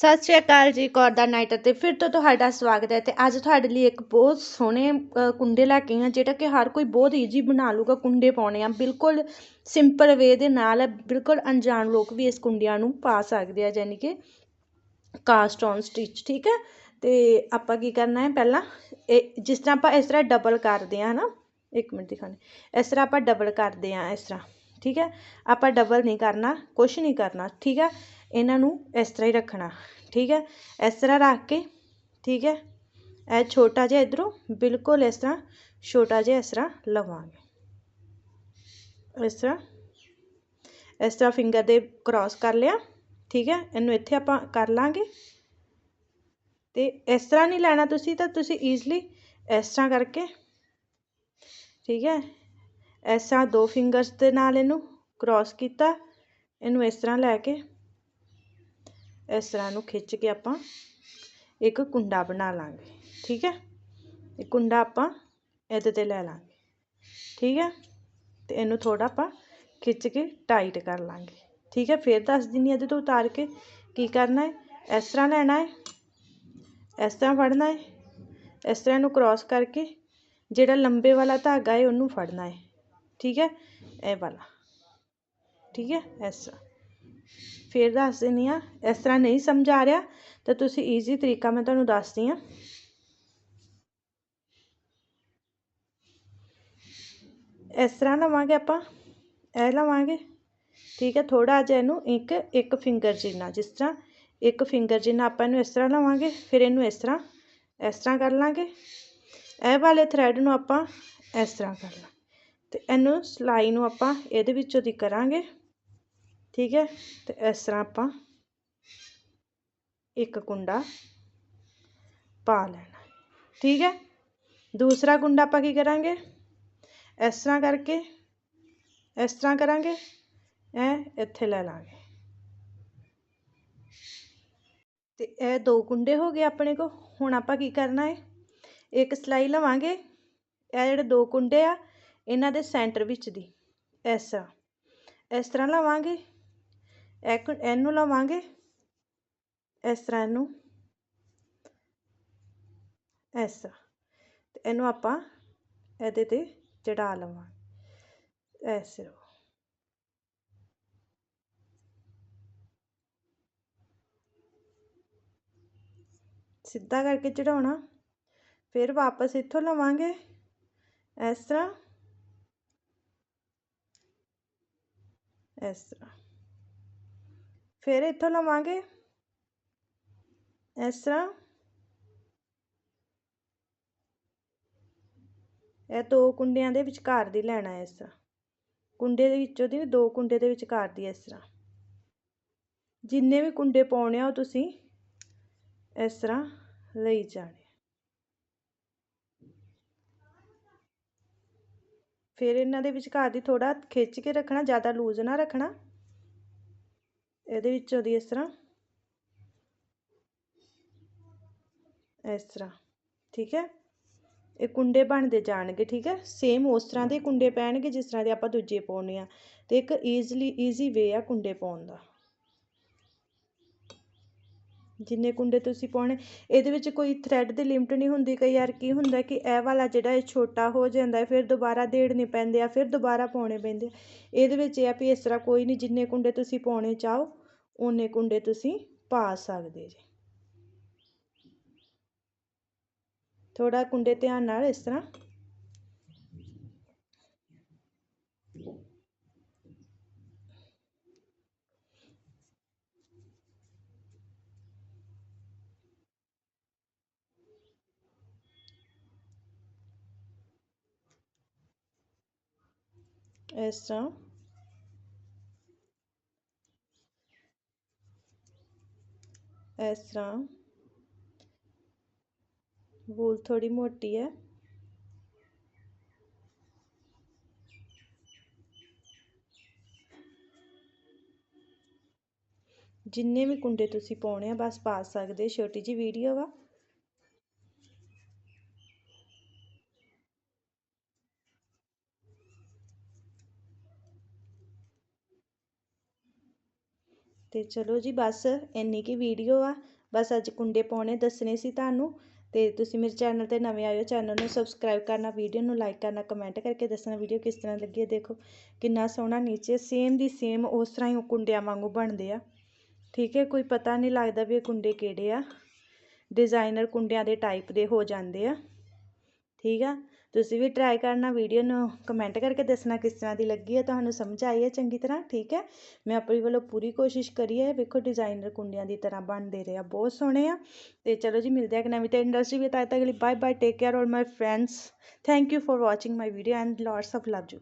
ਸਤਿ ਸ਼੍ਰੀ ਅਕਾਲ ਜੀ, ਕੌਰ ਦਾ ਨਾਈਟ ਅਤੇ ਫਿਰ ਤੋਂ ਤੁਹਾਡਾ ਸਵਾਗਤ ਹੈ ਤੇ ਅੱਜ ਤੁਹਾਡੇ ਲਈ ਇੱਕ ਬਹੁਤ ਸੋਹਣੇ ਕੁੰਡੇ ਲੈ ਕੇ ਆਈ ਹਾਂ, ਜਿਹੜਾ ਕਿ ਹਰ ਕੋਈ ਬਹੁਤ ਈਜ਼ੀ ਬਣਾ ਲੂਗਾ ਕੁੰਡੇ ਪਾਉਣੇ ਆ। ਬਿਲਕੁਲ ਸਿੰਪਲ ਵੇ ਦੇ ਨਾਲ ਬਿਲਕੁਲ ਅਣਜਾਣ ਲੋਕ ਵੀ ਇਸ ਕੁੰਡਿਆਂ ਨੂੰ ਪਾ ਸਕਦੇ ਆ, ਯਾਨੀ ਕਿ ਕਾਸਟ ਔਨ ਸਟਿਚ ਠੀਕ ਹੈ? ਤੇ ਆਪਾਂ ਕੀ ਕਰਨਾ ਹੈ ਪਹਿਲਾਂ, ਇਹ ਜਿਸ ਤਰ੍ਹਾਂ ਆਪਾਂ ਇਸ ਤਰ੍ਹਾਂ ਡਬਲ ਕਰਦੇ ਆ ਹਨਾ? ਇੱਕ ਮਿੰਟ ਦਿਖਾਣੇ ਇਸ ਤਰ੍ਹਾਂ ਆਪਾਂ ਡਬਲ ਕਰਦੇ ਆ ਇਸ ਤਰ੍ਹਾਂ, ਠੀਕ ਹੈ? ਆਪਾਂ ਡਬਲ ਨਹੀਂ ਕਰਨਾ, ਕੁਛ ਨਹੀਂ ਕਰਨਾ, ਠੀਕ ਹੈ? ਇਹਨਾਂ ਨੂੰ ਇਸ ਤਰ੍ਹਾਂ ਹੀ ਰੱਖਣਾ, ਠੀਕ ਹੈ? ਇਸ ਤਰ੍ਹਾਂ ਰੱਖ ਕੇ, ਠੀਕ ਹੈ? ਇਹ ਛੋਟਾ ਜਿਹਾ ਇੱਧਰੋਂ ਬਿਲਕੁਲ ਇਸ ਤਰ੍ਹਾਂ, ਛੋਟਾ ਜਿਹਾ ਇਸ ਤਰ੍ਹਾਂ ਲਵਾਂਗੇ। ਇਸ ਤਰ੍ਹਾਂ ਇਸ ਤਰ੍ਹਾਂ ਫਿੰਗਰ ਦੇ ਕ੍ਰਾਸ ਕਰ ਲਿਆ, ਠੀਕ ਹੈ? ਇਹਨੂੰ ਇੱਥੇ ਆਪਾਂ ਕਰ ਲਾਂਗੇ। ਤੇ ਇਸ ਤਰ੍ਹਾਂ ਨਹੀਂ ਲੈਣਾ ਤੁਸੀਂ, ਤਾਂ ਤੁਸੀਂ ਈਜ਼ਲੀ ਇਸ ਤਰ੍ਹਾਂ ਕਰਕੇ, ਠੀਕ ਹੈ? ਇਸ ਤਰ੍ਹਾਂ ਦੋ ਫਿੰਗਰਸ ਦੇ ਨਾਲ ਇਹਨੂੰ ਕ੍ਰਾਸ ਕੀਤਾ, ਇਹਨੂੰ ਇਸ ਤਰ੍ਹਾਂ ਲੈ ਕੇ ਇਸ ਤਰ੍ਹਾਂ ਨੂੰ ਖਿੱਚ ਕੇ ਆਪਾਂ ਇੱਕ ਕੁੰਡਾ ਬਣਾ ਲਾਂਗੇ, ਠੀਕ ਹੈ? ਇਹ ਕੁੰਡਾ ਆਪਾਂ ਇਹਦੇ ਤੇ ਲੈ ਲਾਂਗੇ, ਠੀਕ ਹੈ? ਤੇ ਇਹਨੂੰ ਥੋੜਾ ਆਪਾਂ ਖਿੱਚ ਕੇ ਟਾਈਟ ਕਰ ਲਾਂਗੇ, ਠੀਕ ਹੈ? ਫਿਰ ਦੱਸ ਦਿੰਨੀ ਇਹਦੇ ਤੋਂ ਉਤਾਰ ਕੇ ਕੀ ਕਰਨਾ ਹੈ? ਇਸ ਤਰ੍ਹਾਂ ਲੈਣਾ ਹੈ? ਇਸ ਤਰ੍ਹਾਂ ਫੜਨਾ ਹੈ? ਇਸ ਤਰ੍ਹਾਂ ਇਹਨੂੰ ਕ੍ਰਾਸ ਕਰਕੇ ਜਿਹੜਾ ਲੰਬੇ ਵਾਲਾ ਧਾਗਾ ਹੈ ਉਹਨੂੰ ਫੜਨਾ ਹੈ, ਠੀਕ ਹੈ? ਇਹ ਵਾਲਾ, ਠੀਕ ਹੈ? ਇਸ ਤਰ੍ਹਾਂ। ਫਿਰ ਦੱਸ ਦਿੰਦੀ ਹਾਂ, ਇਸ ਤਰ੍ਹਾਂ ਨਹੀਂ ਸਮਝ ਆ ਰਿਹਾ, ਤਾਂ ਤੁਸੀਂ ਈਜ਼ੀ ਤਰੀਕਾ ਮੈਂ ਤੁਹਾਨੂੰ ਦੱਸਦੀ ਹਾਂ। ਇਸ ਤਰ੍ਹਾਂ ਲਵਾਂਗੇ ਆਪਾਂ, ਇਹ ਲਵਾਂਗੇ, ਠੀਕ ਹੈ ਥੋੜਾ ਜਿਹਾ ਇਹਨੂੰ ਇੱਕ ਇੱਕ ਫਿੰਗਰ ਜਿੰਨਾ, ਜਿਸ ਤਰ੍ਹਾਂ ਇੱਕ ਫਿੰਗਰ ਜਿੰਨਾ ਆਪਾਂ ਇਹਨੂੰ ਇਸ ਤਰ੍ਹਾਂ ਲਵਾਂਗੇ, ਫਿਰ ਇਹਨੂੰ ਇਸ ਤਰ੍ਹਾਂ ਇਸ ਤਰ੍ਹਾਂ ਕਰ ਲਾਂਗੇ। ਇਹ ਵਾਲੇ ਥਰੈਡ ਨੂੰ ਆਪਾਂ ਇਸ ਤਰ੍ਹਾਂ ਕਰ ਲਾਂ, ਤੇ ਇਹਨੂੰ ਸਲਾਈ ਨੂੰ ਆਪਾਂ ਇਹਦੇ ਵਿੱਚੋਂ ਦੀ ਕਰਾਂਗੇ। ਠੀਕ ਹੈ ਤੇ ਇਸ ਤਰ੍ਹਾਂ ਆਪਾਂ ਇੱਕ ਕੁੰਡਾ ਪਾ ਲੈਣਾ ਠੀਕ ਹੈ ਦੂਸਰਾ ਕੁੰਡਾ ਆਪਾਂ ਕੀ ਕਰਾਂਗੇ ਇਸ ਤਰ੍ਹਾਂ ਕਰਕੇ ਇਸ ਤਰ੍ਹਾਂ ਕਰਾਂਗੇ ਇਹ ਇੱਥੇ ਲੈ ਲਾਂਗੇ ਤੇ ਇਹ ਦੋ ਕੁੰਡੇ ਹੋ ਗਏ ਆਪਣੇ ਕੋ ਹੁਣ ਆਪਾਂ ਕੀ ਕਰਨਾ ਹੈ ਇੱਕ ਸਲਾਈ ਲਵਾਂਗੇ ਇਹ ਜਿਹੜੇ ਦੋ ਕੁੰਡੇ ਆ ਇਹਨਾਂ ਦੇ ਸੈਂਟਰ ਵਿੱਚ ਦੀ ਇਸ ਤਰ੍ਹਾਂ ਇਸ ਤਰ੍ਹਾਂ ਲਵਾਂਗੇ ਇੱਕ ਇਹਨੂੰ ਲਵਾਂਗੇ? ਇਸ ਤਰ੍ਹਾਂ ਇਹਨੂੰ। ਇਸ। ਤਰ੍ਹਾਂ ਤੇ ਇਹਨੂੰ ਆਪਾਂ ਇਹਦੇ ਤੇ ਚੜਾ ਲਵਾਂਗੇ। ਇਸ। ਤਰ੍ਹਾਂ ਸਿੱਧਾ ਕਰਕੇ ਚੜਾਉਣਾ। ਫਿਰ ਵਾਪਸ ਇੱਥੋਂ ਲਵਾਂਗੇ। ਇਸ ਤਰ੍ਹਾਂ। ਇਸ ਤਰ੍ਹਾਂ। ਫਿਰ ਇੱਥੋਂ ਲਵਾਂਗੇ। ਇਸ ਤਰ੍ਹਾਂ। ਇਹ ਦੋ ਕੁੰਡਿਆਂ ਦੇ ਵਿਚਕਾਰ ਦੀ ਲੈਣਾ ਹੈ ਇਸ ਤਰ੍ਹਾਂ। ਕੁੰਡੇ ਦੇ ਵਿੱਚੋਂ ਦੀ ਦੋ ਕੁੰਡੇ ਦੇ ਵਿਚਕਾਰ ਦੀ ਇਸ ਤਰ੍ਹਾਂ। ਜਿੰਨੇ ਵੀ ਕੁੰਡੇ ਪਾਉਣੇ ਆ ਉਹ ਤੁਸੀਂ ਇਸ ਤਰ੍ਹਾਂ ਲਈ ਜਾਣੇ ਫਿਰ ਇਹਨਾਂ ਦੇ ਵਿਚਕਾਰ ਦੀ ਥੋੜਾ ਖਿੱਚ ਕੇ ਰੱਖਣਾ, ਜ਼ਿਆਦਾ ਲੂਜ਼ ਨਾ ਰੱਖਣਾ। ਇਹਦੇ ਵਿੱਚੋਂ ਦੀ ਇਸ ਤਰ੍ਹਾਂ। ਇਸ ਤਰ੍ਹਾਂ, ਠੀਕ ਹੈ? ਇਹ ਕੁੰਡੇ ਬਣਦੇ ਜਾਣਗੇ, ਠੀਕ ਹੈ? ਸੇਮ ਉਸ ਤਰ੍ਹਾਂ ਦੇ ਕੁੰਡੇ ਪੈਣਗੇ ਜਿਸ ਤਰ੍ਹਾਂ ਦੇ ਆਪਾਂ ਦੂਜੇ ਪਾਉਣੇ ਆ ਤੇ ਇੱਕ ਈਜ਼ਲੀ ਈਜ਼ੀ ਵੇ ਆ ਕੁੰਡੇ ਪਾਉਣ ਦਾ। ਜਿੰਨੇ ਕੁੰਡੇ ਤੁਸੀਂ ਪਾਉਣੇ, ਇਹਦੇ ਵਿੱਚ ਕੋਈ ਥਰੈਡ ਦੀ ਲਿਮਟ ਨਹੀਂ ਹੁੰਦੀ ਕਈ ਵਾਰ ਕੀ ਹੁੰਦਾ ਕਿ ਇਹ ਵਾਲਾ ਜਿਹੜਾ ਇਹ ਛੋਟਾ ਹੋ ਜਾਂਦਾ ਫਿਰ ਦੁਬਾਰਾ ਦੇੜਨੇ ਪੈਂਦੇ ਆ, ਫਿਰ ਦੁਬਾਰਾ ਪਾਉਣੇ ਪੈਂਦੇ ਆ। ਇਹਦੇ ਵਿੱਚ ਇਹ ਆ ਵੀ ਇਸ ਤਰ੍ਹਾਂ ਕੋਈ ਨਹੀਂ, ਜਿੰਨੇ ਕੁੰਡੇ ਤੁਸੀਂ ਪਾਉਣੇ ਚਾਹੋ ਓਨੇ ਕੁੰਡੇ ਤੁਸੀਂ ਪਾ ਸਕਦੇ ਜੇ। ਥੋੜਾ ਕੁੰਡੇ ਧਿਆਨ ਨਾਲ ਇਸ ਤਰ੍ਹਾਂ। ਇਸ ਤਰ੍ਹਾਂ। ਇਸ ਤਰ੍ਹਾਂ। ਵੂਲ ਥੋੜੀ ਮੋਟੀ ਹੈ। ਜਿੰਨੇ ਵੀ ਕੁੰਡੇ ਤੁਸੀਂ ਪਾਉਣੇ ਆ, ਬਸ ਪਾ ਸਕਦੇ ਛੋਟੀ ਜੀ ਵੀਡੀਓ ਵਾ। ਅਤੇ ਚਲੋ ਜੀ ਬਸ ਇੰਨੀ ਕੁ ਵੀਡੀਓ ਆ। ਬਸ ਅੱਜ ਕੁੰਡੇ ਪਾਉਣੇ ਦੱਸਣੇ ਸੀ ਤੁਹਾਨੂੰ ਅਤੇ ਤੁਸੀਂ ਮੇਰੇ ਚੈਨਲ ਤੇ ਨਵੇਂ ਆਏ ਹੋ ਚੈਨਲ ਨੂੰ ਸਬਸਕ੍ਰਾਈਬ ਕਰਨਾ ਵੀਡੀਓ ਨੂੰ ਲਾਈਕ ਕਰਨਾ ਕਮੈਂਟ ਕਰਕੇ ਦੱਸਣਾ ਵੀਡੀਓ ਕਿਸ ਤਰ੍ਹਾਂ ਲੱਗੀ ਹੈ ਦੇਖੋ। ਕਿੰਨਾ ਸੋਹਣਾ ਨੀਚੇ ਸੇਮ ਦੀ ਸੇਮ ਉਸ ਤਰ੍ਹਾਂ ਹੀ ਉਹ ਕੁੰਡਿਆਂ ਵਾਂਗੂ ਬਣਦੇ ਆ। ਠੀਕ ਹੈ, ਕੋਈ ਪਤਾ ਨਹੀਂ ਲੱਗਦਾ ਵੀ ਇਹ ਕੁੰਡੇ ਕਿਹੜੇ ਆ। ਡਿਜ਼ਾਈਨਰ ਕੁੰਡਿਆਂ ਦੇ ਟਾਈਪ ਦੇ ਹੋ ਜਾਂਦੇ ਆ। ਠੀਕ ਆ? ਤੁਸੀਂ ਵੀ ਟਰਾਈ ਕਰਨਾ ਵੀਡੀਓ ਨੂੰ ਕਮੈਂਟ ਕਰਕੇ ਦੱਸਣਾ ਕਿਸ ਤਰ੍ਹਾਂ ਦੀ ਲੱਗੀ ਹੈ ਤੁਹਾਨੂੰ ਸਮਝ ਆਈ ਹੈ ਚੰਗੀ ਤਰ੍ਹਾਂ, ਠੀਕ ਹੈ ਮੈਂ ਆਪਣੀ ਵੱਲੋਂ ਪੂਰੀ ਕੋਸ਼ਿਸ਼ ਕਰੀ ਹੈ ਵੇਖੋ ਡਿਜ਼ਾਈਨਰ ਕੁੰਡਿਆਂ ਦੀ ਤਰ੍ਹਾਂ ਬਣਦੇ ਰਹੇ ਆ, ਬਹੁਤ ਸੋਹਣੇ ਆ। ਤੇ ਚਲੋ ਜੀ, ਮਿਲਦੇ ਆ ਇੱਕ ਨਵੀਂ ਤੇ ਇੰਡਸਟਰੀ ਵੀ ਤਾਂ ਤੱਕ ਲਈ ਬਾਏ ਬਾਏ ਟੇਕ ਕੇਅਰ ਔਰ my friends thank you for watching my video and lots of love you